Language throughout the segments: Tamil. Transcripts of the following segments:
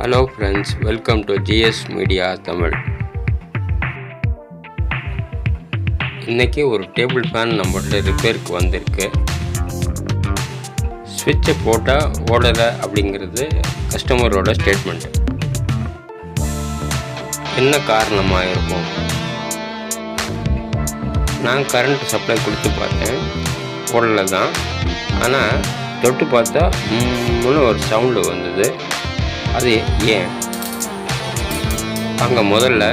Hello friends welcome to GS media Tamil இன்றைக்கி ஒரு டேபிள் ஃபேன் நம்மள்ட்ட ரிப்பேருக்கு வந்திருக்கு. ஸ்விட்சை போட்டால் ஓடலை அப்படிங்கிறது கஸ்டமரோட ஸ்டேட்மெண்ட் என்ன காரணமாக இருக்கும் நான் கரண்ட் சப்ளை கொடுத்து பார்த்தேன். ஓடலை தான் ஆனால் தொட்டு பார்த்தா முன்னு ஒரு சவுண்டு வந்தது. அது ஏன்? அங்கே முதல்ல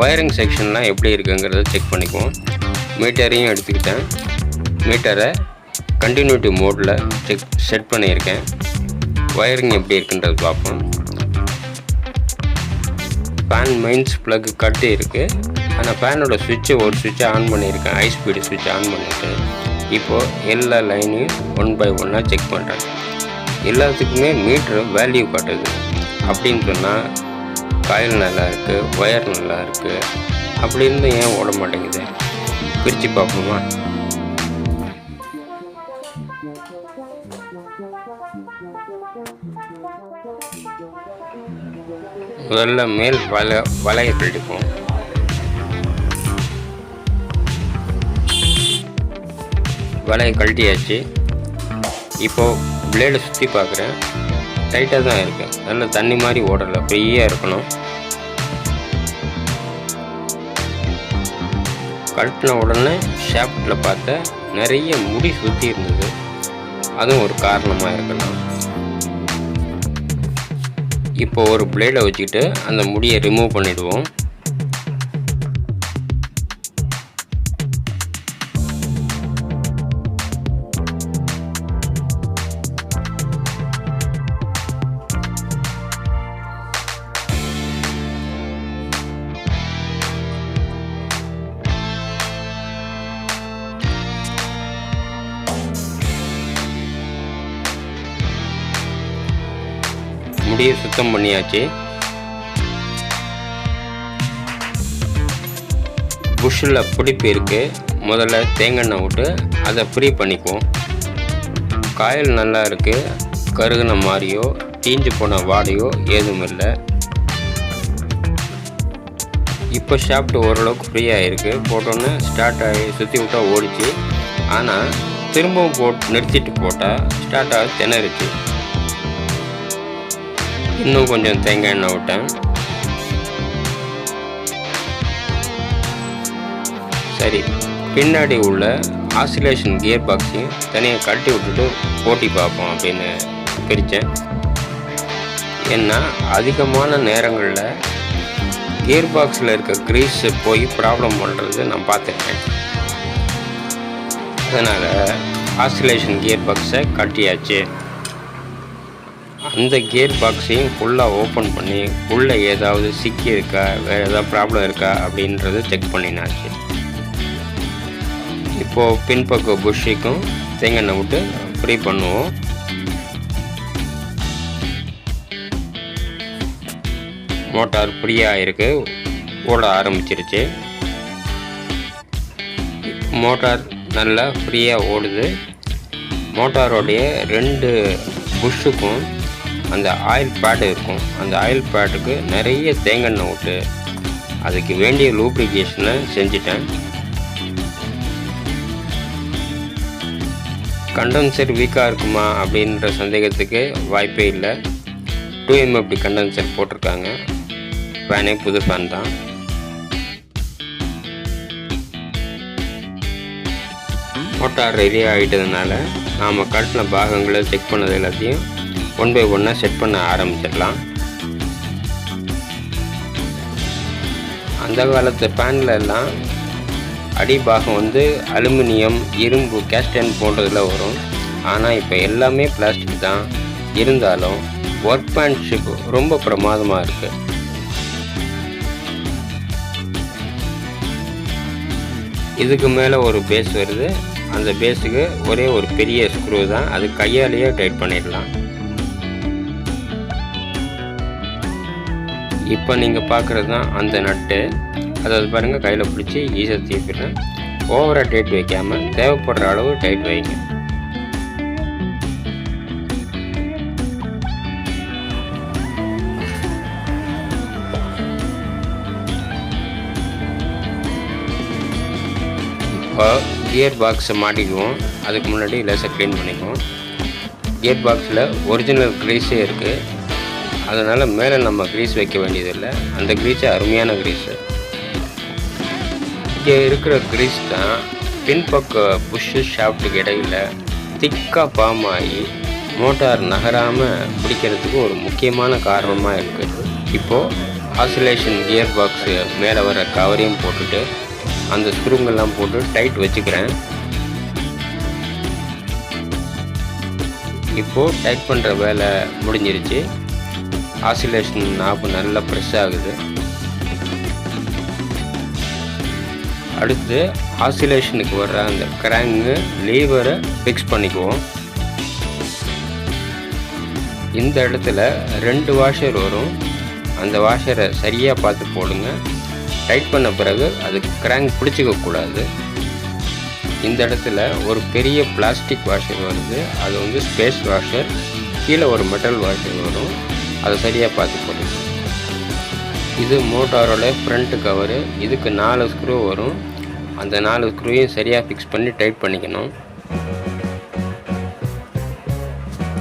ஒயரிங் செக்ஷன்லாம் எப்படி இருக்குங்கிறத செக் பண்ணிக்குவோம். மீட்டரையும் எடுத்துக்கிட்டேன். மீட்டரை கண்டினியூட்டி மோடில் செக் செட் பண்ணியிருக்கேன். ஒயரிங் எப்படி இருக்குன்றது பார்ப்போம். ஃபேன் மெயின்ஸ் ப்ளக் கட்டு இருக்குது ஆனால் ஃபேனோட சுவிட்சை ஒரு சுவிட்சை ஆன் பண்ணியிருக்கேன். ஹை ஸ்பீடு சுவிட்ச் ஆன் பண்ணிவிட்டு இப்போது எல்லா லைனையும் ஒன் பை ஒன்னாக செக் பண்ணுறேன் எல்லாத்துக்குமே மீட்ரு வேல்யூ காட்டுது. அப்படின்னு சொன்னால் காயில் நல்லா இருக்குது ஒயர் நல்லா இருக்குது அப்படி இருந்து ஏன் ஓட மாட்டேங்குது? பிரித்து பார்ப்போமா? முதல்ல மேல் வலை வலையை கழட்டிப்போம் வலையை கழட்டியாச்சு. இப்போது பிளேடை சுற்றி பார்க்குறேன். டைட்டாக தான் இருக்குது நல்ல தண்ணி மாதிரி ஓடலை. ஃப்ரீயாக இருக்கணும். கழட்டின உடனே ஷாஃப்ட்டில் பார்த்தா நிறைய முடி சுற்றி இருந்தது. அதுவும் ஒரு காரணமாக இருக்கலாம். இப்போ ஒரு பிளேடை வச்சுக்கிட்டு அந்த முடியை ரிமூவ் பண்ணிவிடுவோம் வண்டியை சுத்தம் பண்ணியாச்சு. புஷ்ஷில் பிடிப்பு இருக்குது முதல்ல தேங்காய் விட்டு அதை ஃப்ரீ பண்ணிக்குவோம். காயில் நல்லா இருக்குது கருகுன மாதிரியோ தீஞ்சு போன வாடையோ எதுவும் இல்லை. இப்போ சாப்பிட்டு ஓரளவுக்கு ஃப்ரீயாக இருக்குது போட்டோன்னே ஸ்டார்ட் ஆகி சுற்றி விட்டால் ஓடிச்சு. ஆனால் திரும்பவும் போட் நிறுத்திட்டு போட்டால் ஸ்டார்ட் ஆக திணறுச்சு. இன்னும் கொஞ்சம் தேங்காய் எண்ணெய் விட்டேன் சரி பின்னாடி உள்ள ஆசிலேஷன் கியர் பாக்ஸையும் தனியாக கழட்டி விட்டுட்டு போட்டி பார்ப்போம் அப்படின்னு பிரித்தேன். ஏன்னா அதிகமான நேரங்களில் கியர் பாக்ஸில் இருக்க க்ரீஸ் போய் ப்ராப்ளம் பண்ணுறது நான் பார்த்துருக்கேன். அதனால் ஆசிலேஷன் கியர் பாக்ஸை கட்டியாச்சு அந்த கியர் பாக்ஸையும் ஃபுல்லாக ஓப்பன் பண்ணி உள்ளே ஏதாவது சிக்கி இருக்கா வேறு ஏதாவது ப்ராப்ளம் இருக்கா அப்படின்றத செக் பண்ணினாச்சு. இப்போது பின்பக்க புஷ்ஷிக்கும் தேங்காய் விட்டு ஃப்ரீ பண்ணுவோம். மோட்டார் ஃப்ரீயாக இருக்குது ஓட ஆரம்பிச்சிருச்சு. மோட்டார் நல்லா ஃப்ரீயாக ஓடுது. மோட்டாரோடைய ரெண்டு புஷ்ஷுக்கும் அந்த ஆயில் பேடு இருக்கும். அந்த ஆயில் பேடுக்கு நிறைய தேங்காய் விட்டு அதுக்கு வேண்டிய லூப்ளிகேஷனை செஞ்சிட்டேன். கண்டென்சர் வீக்காக இருக்குமா அப்படின்ற சந்தேகத்துக்கு வாய்ப்பே இல்லை. டூ எம்எஃப்டி கண்டென்சர் போட்டிருக்காங்க. ஃபேனே புது ஃபேன் தான். மோட்டார் ரெடி ஆகிட்டதுனால நாம் கட்டின பாகங்களை செக் பண்ணது எல்லாத்தையும் ஒன் பை ஒன்னாக செட் பண்ண ஆரம்பிச்சிடலாம். அந்த காலத்து பேனில் எல்லாம் அடிபாகம் வந்து அலுமினியம் இரும்பு கேஸ்டன் போன்றதில் வரும். ஆனால் இப்போ எல்லாமே பிளாஸ்டிக் தான். இருந்தாலும் ஒர்க் பேண்ட்ஷிப் ரொம்ப பிரமாதமாக இருக்குது இதுக்கு மேலே ஒரு பேஸ் வருது. அந்த பேஸுக்கு ஒரே ஒரு பெரிய ஸ்க்ரூ தான். அது கையாலேயே டைட் பண்ணிடலாம். இப்போ நீங்கள் பார்க்குறது தான் அந்த நட்டு. அதாவது பாருங்கள் கையில் பிடிச்சி ஈஸியாக தீப்பிடுறேன். ஓவராக டைட் வைக்காமல் தேவைப்படுற அளவு டைட் வைங்க. இப்போ கியர் பாக்ஸை மாட்டிக்குவோம். அதுக்கு முன்னாடி லேசாக க்ளீன் பண்ணிக்குவோம். கியர் பாக்ஸில் ஒரிஜினல் க்ரீஸே இருக்குது அதனால் மேலே நம்ம க்ரீஸ் வைக்க வேண்டியதில்லை. அந்த க்ரீஸே அருமையான க்ரீஸு இங்கே இருக்கிற க்ரீஸ் தான் பின்பக்க புஷ்ஷு ஷாஃப்ட்டுக்கு இடையில் திக்காக பாம் ஆகி மோட்டார் நகராமல் பிடிக்கிறதுக்கு ஒரு முக்கியமான காரணமாக இருக்குது இப்போது ஆசிலேஷன் கியர் பாக்ஸு மேலே வர கவரையும் போட்டுட்டு அந்த ஸ்க்ரூங்கெல்லாம் போட்டு டைட் வச்சுக்கிறேன். இப்போது டைட் பண்ணுற வேலை முடிஞ்சிருச்சு. ஆசிலேஷன் நாப்பு நல்லா ப்ரெஸ் ஆகுது. அடுத்து ஆசிலேஷனுக்கு வர்ற அந்த கிராங்கு லீவரை ஃபிக்ஸ் பண்ணிக்குவோம். இந்த இடத்துல ரெண்டு வாஷர் வரும். அந்த வாஷரை சரியாக பார்த்து போடுங்க. டைட் பண்ண பிறகு அது கிராங்க் பிடிச்சிக்க கூடாது. இந்த இடத்துல ஒரு பெரிய பிளாஸ்டிக் வாஷர் வருது. அது வந்து ஸ்பேஸ் வாஷர் கீழே ஒரு மெட்டல் வாஷர் வரும். அதை சரியாக பார்த்து போடுங்க இது மோட்டாரோட ஃப்ரண்ட் கவரு இதுக்கு நாலு ஸ்க்ரூ வரும். அந்த நாலு ஸ்க்ரூவையும் சரியாக ஃபிக்ஸ் பண்ணி டைட் பண்ணிக்கணும்.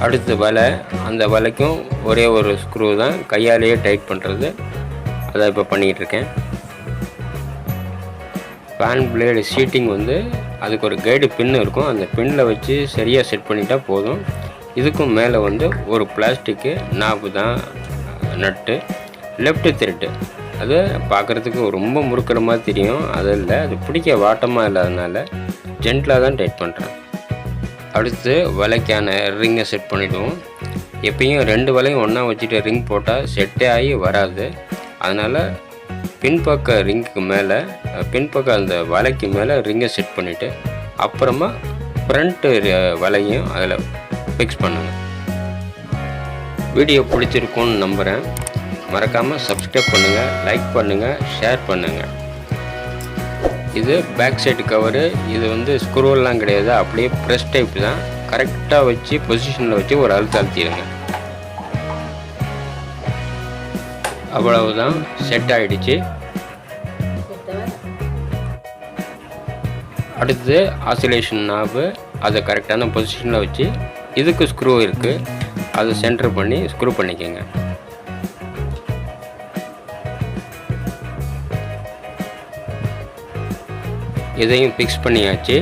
அடுத்த வலை அந்த வலைக்கும் ஒரே ஒரு ஸ்க்ரூ தான். கையாலேயே டைட் பண்ணுறது அதை இப்போ பண்ணிக்கிட்டு இருக்கேன். ஃபேன் பிளேடு சீட்டிங் வந்து அதுக்கு ஒரு கைடு பின் இருக்கும். அந்த பின்னில் வச்சு சரியாக செட் பண்ணிட்டால் போதும். இதுக்கும் மேலே வந்து ஒரு பிளாஸ்டிக்கு நாப்பு தான் நட்டு லெஃப்ட் த்ரெட்டு. அது பார்க்குறதுக்கு ரொம்ப முறுக்கிற மாதிரி தெரியும். அது இல்லை அது பிடிக்க வாட்டமாக இல்லாதனால ஜென்டலாக தான் டைட் பண்ணுறேன் அடுத்து வலைக்கான ரிங்கை செட் பண்ணிவிடுவோம் எப்பயும் ரெண்டு வலையும் ஒன்றா வச்சுட்டு ரிங் போட்டால் செட்டே ஆகி வராது. அதனால் பின்பக்க ரிங்குக்கு மேலே பின்பக்க அந்த வலைக்கு மேலே ரிங்கை செட் பண்ணிவிட்டு அப்புறமா ஃப்ரண்ட்டு வலையும் அதில் ஃபிக்ஸ் பண்ணுங்கள் வீடியோ பிடிச்சிருக்கும்னு நம்புகிறேன் மறக்காமல் சப்ஸ்கிரைப் பண்ணுங்கள் லைக் பண்ணுங்கள் ஷேர் பண்ணுங்கள் இது பேக் சைடு கவரு இது வந்து ஸ்க்ரூவெல்லாம் கிடையாது. அப்படியே ப்ரெஸ் டைப் தான். கரெக்டாக வச்சு பொசிஷனில் வச்சு ஒரு அழுத்த அழுத்திடுங்க. அவ்வளவுதான் செட் ஆகிடுச்சு அடுத்து ஆசிலேஷன் நாபு அதை கரெக்டான பொசிஷனில் வச்சு இதுக்கு ஸ்க்ரூ இருக்குது அதை சென்டர் பண்ணி ஸ்க்ரூ பண்ணிக்கோங்க. இதையும் ஃபிக்ஸ் பண்ணியாச்சு.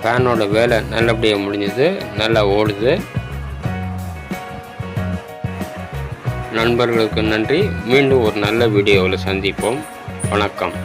ஃபேனோட வேலை நல்லபடியாக முடிஞ்சது. நல்லா ஓடுது. நண்பர்களுக்கு நன்றி. மீண்டும் ஒரு நல்ல வீடியோவில் சந்திப்போம். வணக்கம்.